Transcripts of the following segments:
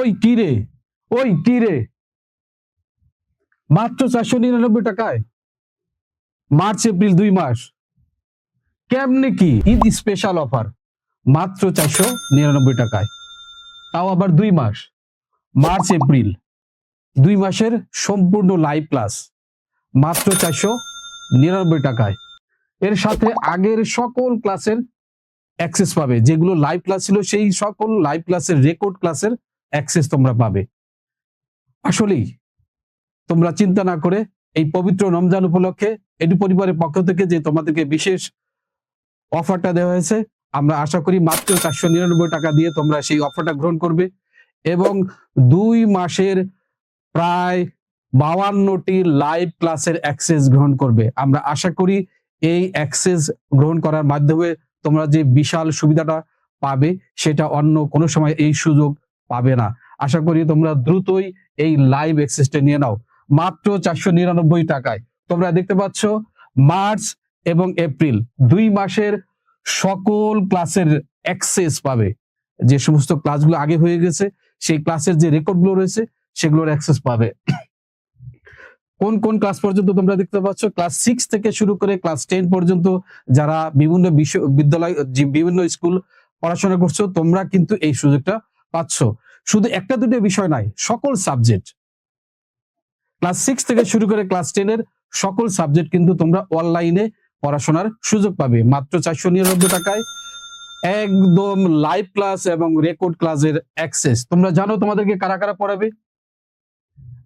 ওই কি রে? ওই কি রে? মাত্র চারশো নিরানব্বই টাকায়। মার্চ, এপ্রিল দুই মাস। কেমনে কি? ঈদ স্পেশাল অফার মাত্র চারশো নিরানব্বই টাকায়। তাও আবার দুই মাস। March, April. দুই মাসের সম্পূর্ণ লাইভ ক্লাস মাত্র চারশো নিরানব্বই টাকায়। এর সাথে আগের সকল ক্লাসের অ্যাক্সেস পাবে। যেগুলো লাইভ ক্লাস ছিল, সেই সকল লাইভ ক্লাসের রেকর্ড ক্লাসের অ্যাক্সেস তোমরা পাবে। আসলেই, তোমরা চিন্তা না করে এই পবিত্র রমজান উপলক্ষে এটু পরিবারের পক্ষ থেকে যে তোমাদেরকে বিশেষ অফারটা দেওয়া হয়েছে, আমরা আশা করি মাত্র চারশো নিরানব্বই টাকা দিয়ে তোমরা সেই অফারটা গ্রহণ করবে এবং দুই মাসের প্রায় বাউান্নটি লাইভ ক্লাসের অ্যাক্সেস গ্রহণ করবে। আমরা আশা করি এই অ্যাক্সেস গ্রহণ করার মাধ্যমে তোমরা যে বিশাল সুবিধাটা পাবে, সেটা অন্য কোনো সময় এই সুযোগ পাবে না। আশা করি তোমরা দ্রুতই এই লাইভ অ্যাক্সেসটা নিয়ে নাও। মাত্র চারশো নিরানব্বই টাকায়। তোমরা দেখতে পাচ্ছ, মার্চ এবং এপ্রিল দুই মাসের সকল ক্লাসের অ্যাক্সেস পাবে। যে সমস্ত ক্লাসগুলো আগে হয়ে গেছে, সেই ক্লাসের যে রেকর্ডগুলো রয়েছে, সেগুলোর অ্যাক্সেস পাবে। কোন কোন ক্লাস পর্যন্ত তোমরা দেখতে পাচ্ছ? ক্লাস সিক্স থেকে শুরু করে ক্লাস টেন পর্যন্ত যারা বিভিন্ন বিশ্ববিদ্যালয় বিভিন্ন স্কুল পড়াশোনা করছ, তোমরা কিন্তু এই সুযোগটা পাচ্ছ। শুধু একটা দুটো বিষয় নাই সকল সাবজেক্ট ক্লাস সিক্স থেকে শুরু করে ক্লাস টেন এর সকল সাবজেক্ট কিন্তু তোমরা অনলাইনে পড়াশোনার সুযোগ পাবে। মাত্র চারশো নিরানব্বই টাকায় একদম লাইভ ক্লাস এবং রেকর্ড ক্লাসের অ্যাক্সেস তোমরা জানো তোমাদেরকে কারা কারা পড়াবে?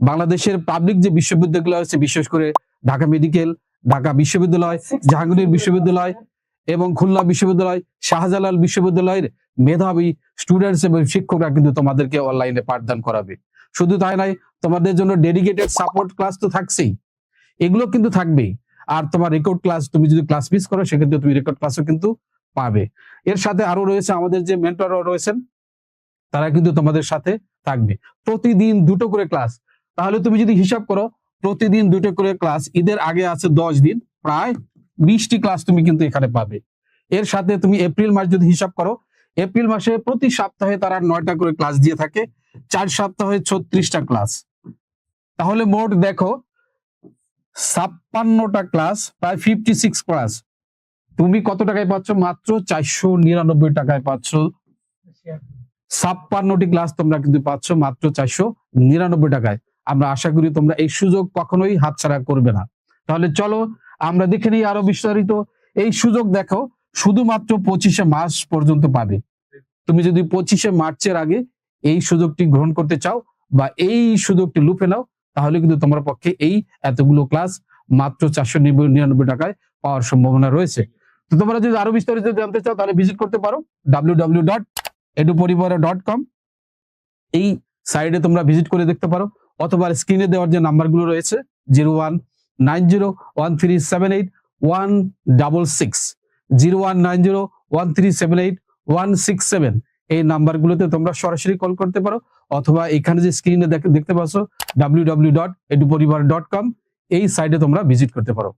বাংলাদেশের পাবলিক যে বিশ্ববিদ্যালয় আছে বিশেষ করে ঢাকা মেডিকেল ঢাকা বিশ্ববিদ্যালয় জাহাঙ্গীর বিশ্ববিদ্যালয় এবং খুলনা বিশ্ববিদ্যালয়, শাহজালাল বিশ্ববিদ্যালয়ের মেধাবী স্টুডেন্টস এবং শিক্ষকরা কিন্তু তোমাদেরকে অনলাইনে পাঠদান করাবে। শুধু তাই নয়, তোমাদের জন্য ডেডিকেটেড সাপোর্ট ক্লাস তো থাকছেই। এগুলো কিন্তু থাকবেই। আর তোমার রেকর্ড ক্লাস তুমি যদি ক্লাস মিস করো, সেক্ষেত্রে তুমি রেকর্ড ক্লাসও কিন্তু পাবে। এর সাথে আরও রয়েছে আমাদের যে মেন্টররা রয়েছেন, তারা কিন্তু তোমাদের সাথে থাকবে। প্রতিদিন দুটো করে ক্লাস তাহলে তুমি যদি হিসাব করো, প্রতিদিন দুটো করে ক্লাস ঈদের আগে আছে দশ দিন, প্রায় বিশটি ক্লাস তুমি কিন্তু এখানে পাবে। এর সাথে তুমি এপ্রিল মাস যদি হিসাব করো এপ্রিল মাসে প্রতি সপ্তাহে তারা নয়টা করে ক্লাস দিয়ে থাকে, চার সপ্তাহে ছত্রিশটা ক্লাস তাহলে মোট দেখো, ছাপ্পান্নটা ক্লাস প্রায় ফিফটি সিক্স ক্লাস তুমি কত টাকায় পাচ্ছ? মাত্র চারশো নিরানব্বই টাকায় পাচ্ছ। ছাপ্পান্নটি ক্লাস তোমরা কিন্তু পাচ্ছ, মাত্র চারশো নিরানব্বই টাকায়। আমরা আশা করি তোমরা এই সুযোগ কখনোই হাতছাড়া করবে না। তাহলে চলো আমরা দেখে নিই আরও বিস্তারিত। এই সুযোগ দেখো, শুধুমাত্র পঁচিশে মার্চ পর্যন্ত পাবে। তুমি যদি পঁচিশে মার্চের আগে এই সুযোগটি গ্রহণ করতে চাও বা এই সুযোগটি লুফে নাও, তাহলে কিন্তু তোমার পক্ষে এই এতগুলো ক্লাস মাত্র চারশো নিরানব্বই টাকায় পাওয়ার সম্ভাবনা রয়েছে। তো তোমরা যদি আরও বিস্তারিত জানতে চাও, তাহলে ভিজিট করতে পারো W dot edu dot com এই সাইডে তোমরা ভিজিট করে দেখতে পারো, অথবা স্ক্রিনে দেওয়ার যে নাম্বারগুলো রয়েছে zero one nine zero one three seven eight one double six zero one nine zero one three seven eight one six seven এই নাম্বারগুলোতে তোমরা সরাসরি কল করতে পারো অথবা এখানে যে স্ক্রিনে দেখতে পাচ্ছ W W dot edu Poribar dot com এই সাইটে তোমরা ভিজিট করতে পারো।